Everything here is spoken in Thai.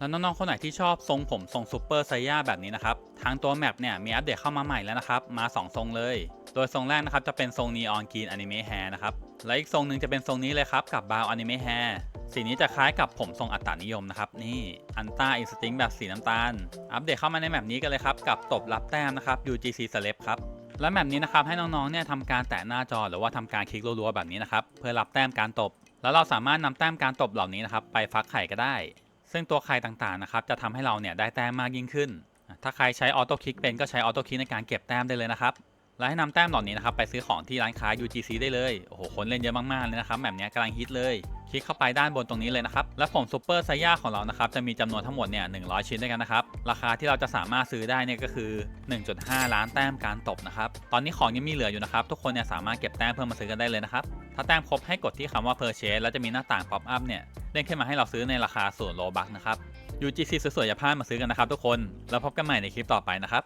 แล้วน้องๆคนไหนที่ชอบทรงผมทรงซูเปอร์ไซย่าแบบนี้นะครับ ทางตัวแมปเนี่ยมีอัปเดตเข้ามาใหม่แล้วนะครับ มา 2 ทรงเลย โดยทรงแรกนะครับจะเป็นทรงนีออนกรีนอนิเมะแฮร์นะครับ และอีกทรงหนึ่งจะเป็นทรงนี้เลยครับ กับบาวอนิเมะแฮร์สีนี้จะคล้ายกับผมทรงอัตตานิยมนะครับ นี่อันต้าอินสติ้งแบบสีน้ำตาล อัปเดตเข้ามาในแมปนี้กันเลยครับ กับตบรับแต้มนะครับ UGC Celeb ครับและแมปนี้นะครับให้น้องๆเนี่ยทำการแตะหน้าจอหรือว่าทำการคลิกรัวๆแบบนี้นะครับเพื่อรับแต้มการตบ แล้วเราสามารถนำแต้มการตบเหล่านี้นะครับไปฟักไข่ก็ได้ ซึ่งตัวใครต่างๆนะครับจะทำให้เราเนี่ยได้แต้มมากยิ่งขึ้น ถ้าใครใช้ออโต้คลิกเป็นก็ใช้ออโต้คลิกในการเก็บแต้มได้เลยนะครับ และให้นำแต้มเหล่านี้นะครับไปซื้อของที่ร้านค้า UGC ได้เลย โอ้โหคนเล่นเยอะมากๆเลยนะครับแบบนี้กำลังฮิตเลย คลิกเข้าไปด้านบนตรงนี้เลยนะครับ และผมซูเปอร์ไซย่าของเรานะครับ จะมีจำนวนทั้งหมดเนี่ย100ชิ้นด้วยกันนะครับ ราคาที่เราจะสามารถซื้อได้เนี่ยก็คือ 1.5 ล้านแต้มการตบนะครับ ตอนนี้ของยังมีเหลืออยู่นะครับ ทุกคนเนี่ยสามารถเก็บแต้มเพิ่มมาซื้อกันได้เลยนะครับ ถ้าแต้มครบให้กดที่คำว่า purchase แล้วจะมีหน้าต่าง pop up เนี่ยเด้งขึ้นมาให้เราซื้อในราคาส่วนโลบักนะครับ UGC สวยๆอย่าพลาดมาซื้อกันนะครับทุกคน แล้วพบกันใหม่ในคลิปต่อไปนะครับ